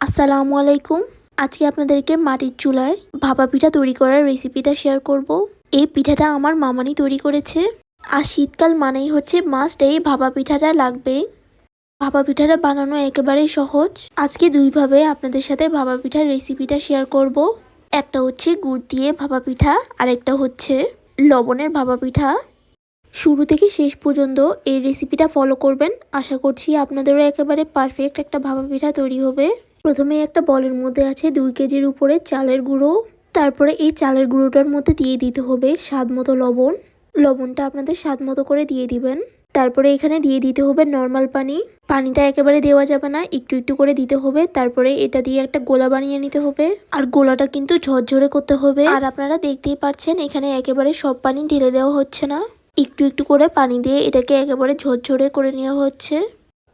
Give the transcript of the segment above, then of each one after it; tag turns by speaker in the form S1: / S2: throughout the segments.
S1: আসসালামু আলাইকুম। আজকে আপনাদেরকে মাটির চুলায় ভাপা পিঠা তৈরি করার রেসিপিটা শেয়ার করব। এই পিঠাটা আমার মামানি তৈরি করেছে। আর শীতকাল মানেই হচ্ছে মাস্ট এই ভাপা পিঠাটা লাগবে। ভাপা পিঠাটা বানানো একেবারেই সহজ। আজকে দুইভাবে আপনাদের সাথে ভাপা পিঠার রেসিপিটা শেয়ার করব। একটা হচ্ছে গুড় দিয়ে ভাপা পিঠা আর একটা হচ্ছে লবণের ভাপা পিঠা। শুরু থেকে শেষ পর্যন্ত এই রেসিপিটা ফলো করবেন। আশা করছি আপনাদেরও একেবারে পারফেক্ট একটা ভাপা পিঠা তৈরি হবে। প্রথমে একটা বলের মধ্যে আছে দুই কেজির উপরে চালের গুঁড়ো। তারপরে এই চালের গুঁড়োটার মধ্যে দিয়ে দিতে হবে স্বাদ মতো লবণ। লবণটা আপনাদের স্বাদ মতো করে দিয়ে দিবেন। তারপরে এখানে দিয়ে দিতে হবে নর্মাল পানি। পানিটা একেবারে দেওয়া যাবে না, একটু একটু করে দিতে হবে। তারপরে এটা দিয়ে একটা গোলা বানিয়ে নিতে হবে। আর গোলাটা কিন্তু ঝরঝরে করতে হবে। আর আপনারা দেখতেই পাচ্ছেন, এখানে একেবারে সব পানি ঢেলে দেওয়া হচ্ছে না। একটু একটু করে পানি দিয়ে এটাকে একেবারে ঝরঝরে করে নেওয়া হচ্ছে।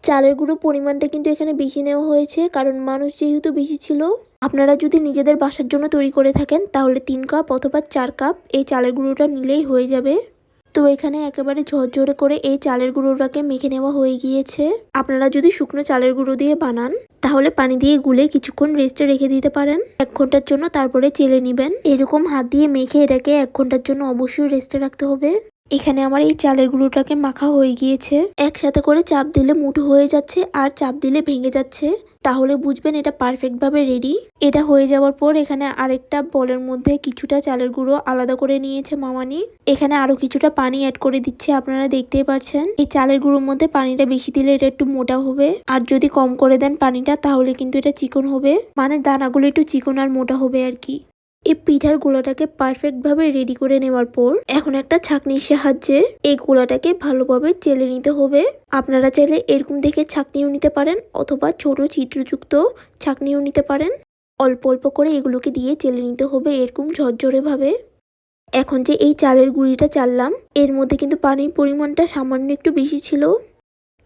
S1: চালের গুঁড়ো পরিমাণটা কিন্তু এখানে বেশি নেওয়া হয়েছে, কারণ মানুষ যেহেতু বেশি ছিল, আপনারা যদি নিজেদের বাসার জন্য তৈরি করে থাকেন, তাহলে তিন কাপ অথবা চার কাপ এই চালের গুঁড়োটা নিলেই হয়ে যাবে। তো এখানে একেবারে ঝরঝরে করে এই চালের গুঁড়োটাকে মেখে নেওয়া হয়ে গিয়েছে। আপনারা যদি শুকনো চালের গুঁড়ো দিয়ে বানান, তাহলে পানি দিয়ে গুলে কিছুক্ষণ রেস্টে রেখে দিতে পারেন। এক ঘণ্টার জন্য তারপরে চেলে নেবেন। এরকম হাত দিয়ে মেখে এটাকে এক ঘণ্টার জন্য অবশ্যই রেস্টে রাখতে হবে। এখানে আমার এই চালের গুঁড়োটাকে মাখা হয়ে গিয়েছে। একসাথে করে চাপ দিলে মুঠো হয়ে যাচ্ছে আর চাপ দিলে ভেঙে যাচ্ছে। তাহলে বুঝবেন এটা পারফেক্টভাবে রেডি। এটা হয়ে যাওয়ার পর এখানে আরেকটা বলের মধ্যে কিছুটা চালের গুঁড়ো আলাদা করে নিয়েছে মামানি। এখানে আরও কিছুটা পানি অ্যাড করে দিচ্ছে, আপনারা দেখতেই পাচ্ছেন এই চালের গুঁড়োর মধ্যে পানিটা বেশি দিলে এটা একটু মোটা হবে। আর যদি কম করে দেন পানিটা, তাহলে কিন্তু এটা চিকন হবে। মানে দানাগুলো একটু চিকন আর মোটা হবে আর কি। এই পিঠার গোলাটাকে পারফেক্টভাবে রেডি করে নেওয়ার পর এখন একটা ছাকনির সাহায্যে এই গোলাটাকে ভালোভাবে চেলে নিতে হবে। আপনারা চাইলে এরকম দেখে ছাকনিও নিতে পারেন অথবা ছোট চিত্রযুক্ত ছাকনিও নিতে পারেন। অল্প অল্প করে এগুলোকে দিয়ে চেলে নিতে হবে এরকম ঝরঝরে ভাবে এখন যে এই চালের গুঁড়িটা চাললাম, এর মধ্যে কিন্তু পানির পরিমাণটা সামান্য একটু বেশি ছিল।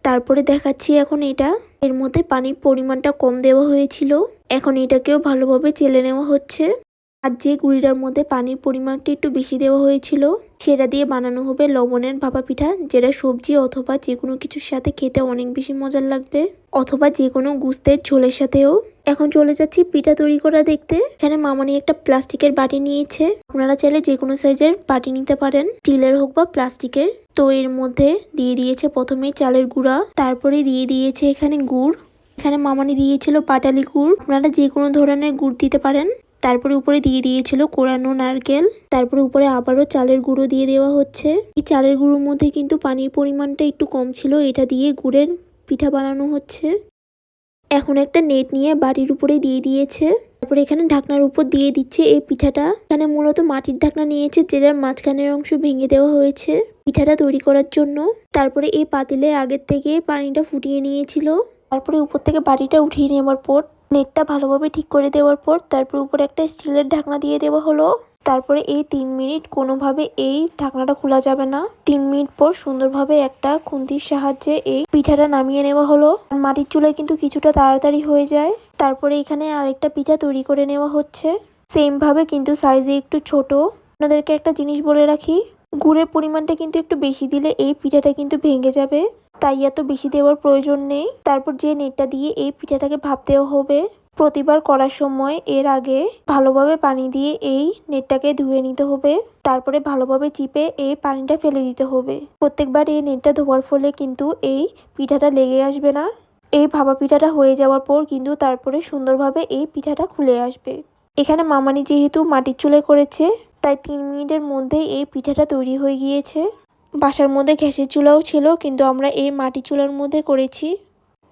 S1: তারপরে দেখাচ্ছি এখন এটা। এর মধ্যে পানির পরিমাণটা কম দেওয়া হয়েছিল। এখন এটাকেও ভালোভাবে চেলে নেওয়া হচ্ছে। আর যে গুঁড়িটার মধ্যে পানির পরিমাণটা একটু বেশি দেওয়া হয়েছিল, সেটা দিয়ে বানানো হবে লবণের ভাপা পিঠা, যেটা সবজি অথবা যে কোনো কিছুর সাথে খেতে অনেক বেশি মজার লাগবে, অথবা যে কোনো গুস্তের ঝোলের সাথেও। এখন চলে যাচ্ছি পিঠা তৈরি করা দেখতে। এখানে মামানি একটা প্লাস্টিকের বাটি নিয়েছে। আপনারা চাইলে যে কোনো সাইজের বাটি নিতে পারেন, স্টিলের হোক বা প্লাস্টিকের। তো এর মধ্যে দিয়ে দিয়েছে প্রথমে চালের গুঁড়া, তারপরে দিয়ে দিয়েছে এখানে গুড়। এখানে মামানি দিয়েছিল পাটালি গুড়। আপনারা যে কোনো ধরনের গুড় দিতে পারেন। তারপরে উপরে দিয়ে দিয়েছিল কোরানো নারকেল। তারপরে উপরে আবারও চালের গুঁড়ো দিয়ে দেওয়া হচ্ছে। এই চালের গুঁড়োর মধ্যে কিন্তু পানির পরিমাণটা একটু কম ছিল, এটা দিয়ে গুড়ের পিঠা বানানো হচ্ছে। এখন একটা নেট নিয়ে বাড়ির উপরে দিয়ে দিয়েছে। তারপরে এখানে ঢাকনার উপর দিয়ে দিচ্ছে এই পিঠাটা। এখানে মূলত মাটির ঢাকনা নিয়েছে, যেটার মাঝখানের অংশ ভেঙে দেওয়া হয়েছে পিঠাটা তৈরি করার জন্য। তারপরে এই পাতিলে আগের থেকে পানিটা ফুটিয়ে নিয়েছিল। তারপরে উপর থেকে বাড়িটা উঠিয়ে নেওয়ার পর নেটটা ভালোভাবে ঠিক করে দেওয়ার পর তারপর উপরে একটা স্টিলের ঢাকনা দিয়ে দেওয়া হলো। তারপরে এই তিন মিনিট কোনোভাবে এই ঢাকনাটা খোলা যাবে না। তিন মিনিট পর সুন্দরভাবে একটা খুন্তির সাহায্যে এই পিঠাটা নামিয়ে নেওয়া হলো। আর মাটির চুলায় কিন্তু কিছুটা তাড়াতাড়ি হয়ে যায়। তারপরে এখানে আরেকটা পিঠা তৈরি করে নেওয়া হচ্ছে। সেমভাবে কিন্তু সাইজে একটু ছোট। আপনাদেরকে একটা জিনিস বলে রাখি, গুড়ের পরিমাণটা কিন্তু একটু বেশি দিলে এই পিঠাটা কিন্তু ভেঙে যাবে। তাই এত বেশি দেওয়ার প্রয়োজন নেই। তারপর যে নেটটা দিয়ে এই পিঠাটাকে দেওয়া হবে, প্রতিবার করার সময় এর আগে ভালোভাবে পানি দিয়ে এই নেটটাকে ধুয়ে নিতে হবে। তারপরে ভালোভাবে চিপে এই পানিটা ফেলে দিতে হবে। প্রত্যেকবার এই নেটটা ধোয়ার ফলে কিন্তু এই পিঠাটা লেগে আসবে না। এই ভাপা পিঠাটা হয়ে যাওয়ার পর কিন্তু তারপরে সুন্দরভাবে এই পিঠাটা খুলে আসবে। এখানে মামানি যেহেতু মাটির চুলে করেছে, তাই তিন মিনিটের মধ্যেই এই পিঠাটা তৈরি হয়ে গিয়েছে। বাসার মধ্যে গ্যাসের চুলাও ছিল, কিন্তু আমরা এই মাটি চুলার মধ্যে করেছি।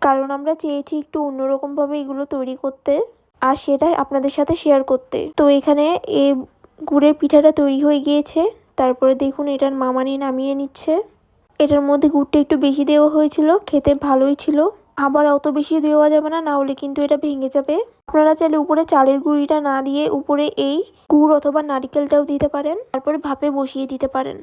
S1: কারণ আমরা চেয়েছি একটু অন্যরকমভাবে এগুলো তৈরি করতে আর সেটা আপনাদের সাথে শেয়ার করতে। তো এখানে এই গুড়ের পিঠাটা তৈরি হয়ে গিয়েছে। তারপরে দেখুন, এটার মামানি নামিয়ে নিচ্ছে। এটার মধ্যে গুড়টা একটু বেশি দেওয়া হয়েছিল, খেতে ভালোই ছিল। আবার অত বেশি দেওয়া যাবে না না হলে কিন্তু এটা ভেঙে যাবে। আপনারা চাইলে উপরে চালের গুঁড়িটা না দিয়ে উপরে এই গুড় অথবা নারিকেলটাও দিতে পারেন। তারপরে ভাপে বসিয়ে দিতে পারেন।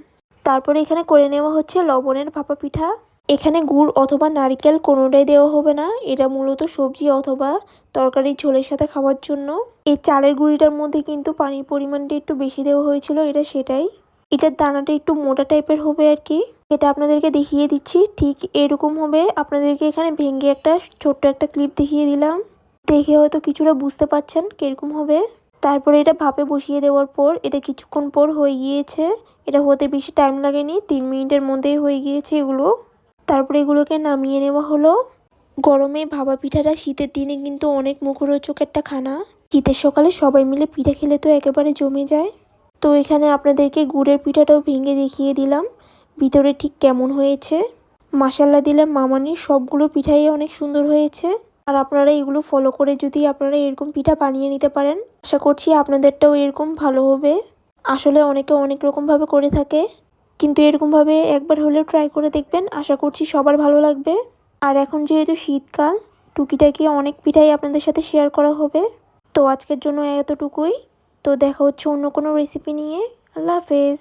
S1: তারপরে এখানে করে নেওয়া হচ্ছে লবণের ভাপা পিঠা। এখানে গুড় অথবা নারিকেল কোনোটাই দেওয়া হবে না। এটা মূলত সবজি অথবা তরকারির ঝোলের সাথে খাওয়ার জন্য। এই চালের গুঁড়িটার মধ্যে কিন্তু পানির পরিমাণটা একটু বেশি দেওয়া হয়েছিল, এটা সেটাই। এটার দানাটা একটু মোটা টাইপের হবে আর কি। এটা আপনাদেরকে দেখিয়ে দিচ্ছি, ঠিক এরকম হবে। আপনাদেরকে এখানে ভেঙে একটা ছোট্ট একটা ক্লিপ দেখিয়ে দিলাম। দেখে হয়তো কিছুটা বুঝতে পারছেন কীরকম হবে। তারপরে এটা ভাপে বসিয়ে দেওয়ার পর এটা কিছুক্ষণ পর হয়ে গিয়েছে। এটা হতে বেশি টাইম লাগেনি, তিন মিনিটের মধ্যেই হয়ে গিয়েছে এগুলো। তারপরে এগুলোকে নামিয়ে নেওয়া হলো। গরমে ভাপা পিঠাটা শীতের দিনে কিন্তু অনেক মুখরোচক একটা খানা। শীতের সকালে সবাই মিলে পিঠা খেলে তো একেবারে জমে যায়। তো এখানে আপনাদেরকে গুড়ের পিঠাটাও ভেঙে দেখিয়ে দিলাম, ভিতরে ঠিক কেমন হয়েছে। মাসাল্লা দিলে মামানির সবগুলো পিঠাই অনেক সুন্দর হয়েছে। আর আপনারা এগুলো ফলো করে যদি আপনারা এরকম পিঠা বানিয়ে নিতে পারেন আশা করছি আপনাদেরটাও এরকম ভালো হবে। আসলে অনেকে অনেক রকমভাবে করে থাকে। কিন্তু এরকমভাবে একবার হলেও ট্রাই করে দেখবেন। আশা করছি সবার ভালো লাগবে। আর এখন যেহেতু শীতকাল, টুকিটাকি অনেক পিঠাই আপনাদের সাথে শেয়ার করা হবে। তো আজকের জন্য এতটুকুই। তো দেখা হচ্ছে অন্য কোনো রেসিপি নিয়ে। আল্লাহ হাফেজ।